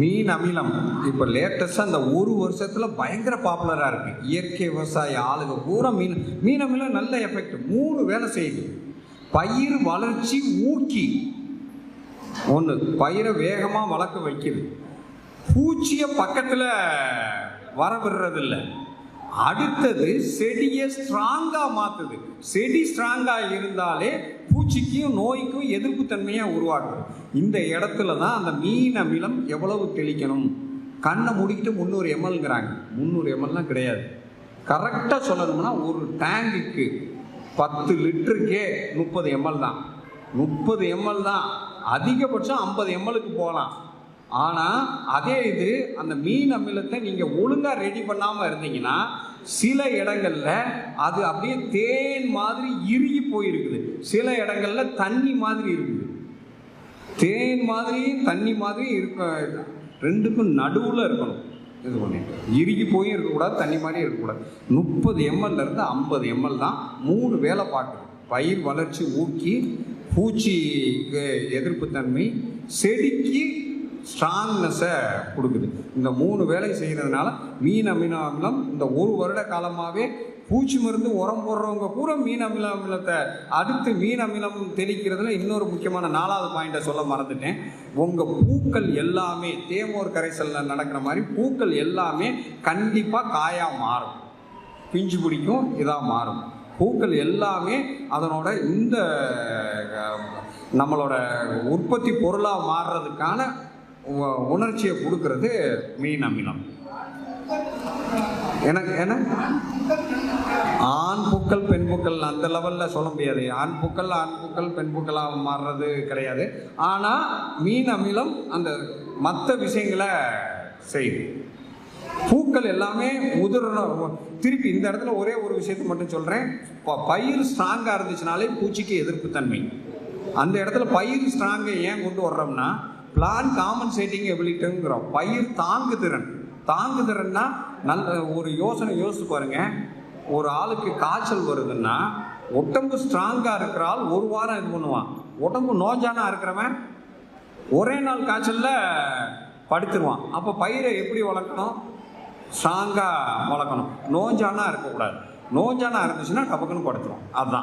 மீன் அமிலம். இப்போ லேட்டஸ்டாக அந்த ஒரு வருஷத்தில் பயங்கர பாப்புலராக இருக்கு. இயற்கை விவசாய ஆளுங்க பூரா மீன். மீன் அமிலம் நல்ல எஃபெக்ட் மூணு வேலை செய்யுது. பயிர் வளர்ச்சி ஊக்கி ஒன்று பயிரை வேகமாக வளர்க்க வைக்குது. பூச்சியை பக்கத்தில் வர விடுறதில்ல. அடுத்தது செடியை ஸ்ட்ராங்காக மாற்றுது செடி ஸ்ட்ராங்காக இருந்தாலே பூச்சிக்கும் நோய்க்கும் எதிர்ப்பு உருவாகும் இந்த இடத்துல தான் அந்த மீன் அமிலம் எவ்வளவு தெளிக்கணும்? கண்ணை முடிக்கிட்டு முந்நூறு எம்எல்ங்கிறாங்க முந்நூறு எம்எல்லாம் கிடையாது. கரெக்டாக சொல்லணும்னா ஒரு டேங்குக்கு பத்து லிட்டருக்கே முப்பது எம்எல் தான். முப்பது எம்எல் தான். அதிகபட்சம் ஐம்பது எம்எல்லுக்கு போகலாம். ஆனால் அதே இது அந்த மீன் அமிலத்தை நீங்கள் ஒழுங்காக ரெடி பண்ணாமல் இருந்தீங்கன்னா சில இடங்களில் அது அப்படியே தேன் மாதிரி இறுகி போயிருக்குது. சில இடங்கள்ல தண்ணி மாதிரி இருக்குது. தேன் மாதிரியும் தண்ணி மாதிரியும் இருக்க ரெண்டுக்கும் நடுவில் இருக்கணும். இது பண்ணிட்டு இறுகி போயும் இருக்கக்கூடாது தண்ணி மாதிரியும் இருக்கக்கூடாது. முப்பது எம்எல்லேருந்து ஐம்பது எம்எல் தான் மூணு வேலை பார்க்குது. பயிர் வளர்ச்சி ஊக்கி பூச்சிக்கு எதிர்ப்பு தன்மை செடிக்கு ஸ்ட்ராங்னஸை கொடுக்குது. இந்த மூணு வேலை செய்கிறதுனால மீன் அமினோ அமிலம் இந்த ஒரு வருட காலமாகவே பூச்சி மருந்து உரம் போடுறவங்க பூரா மீன் அமில அமிலத்தை அடுத்து மீன் அமிலம் தெளிக்கிறதுல இன்னொரு முக்கியமான நாலாவது பாயிண்ட்டை சொல்ல மறந்துட்டேன். உங்கள் பூக்கள் எல்லாமே தேமோர் கரைசலில் நடக்கிற மாதிரி பூக்கள் எல்லாமே கண்டிப்பாக காயாக மாறும். பிஞ்சு பிடிக்கும் இதாக மாறும். பூக்கள் எல்லாமே அதனோட இந்த நம்மளோட உற்பத்தி பொருளாக மாறுறதுக்கான உணர்ச்சியை கொடுக்கறது மீன் அமிலம். எனக்கு என்ன? ஆண் பூக்கள் பெண் பூக்கள் அந்த லெவலில் சொல்ல முடியாது. ஆண் பூக்கள் ஆண் பூக்கள் பெண் பூக்களாக மாறுறது கிடையாது. ஆனால் மீன் அமிலம் அந்த மற்ற விஷயங்களை செய்யுது பூக்கள் எல்லாமே உதிரணும் திருப்பி இந்த இடத்துல ஒரே ஒரு விஷயத்தை மட்டும் சொல்கிறேன் பயிர் ஸ்ட்ராங்காக இருந்துச்சுனாலே பூச்சிக்கு எதிர்ப்பு தன்மை அந்த இடத்துல பயிர் ஸ்ட்ராங்கை ஏன் கொண்டு வர்றோம்னா பிளான் காம்பன்சேட்டிங் எபிலிட்டிங்கிறோம் பயிர் தாங்கு திறன் தாங்கு திறன்னா நல்ல ஒரு யோசனை யோசிச்சு பாருங்க. ஒரு ஆளுக்கு காய்ச்சல் வருதுன்னா உடம்பு ஸ்ட்ராங்காக இருக்கிற ஆள் ஒரு வாரம் இது பண்ணுவான். உடம்பு நோஞ்சானா இருக்கிறவன் ஒரே நாள் காய்ச்சலில் படுத்துருவான். அப்போ பயிரை எப்படி வளர்க்கணும்? ஸ்ட்ராங்காக வளர்க்கணும். நோஞ்சானா இருக்கக்கூடாது. நோஞ்சானா இருந்துச்சுன்னா டபக்குன்னு படுத்துரும் அதுதான்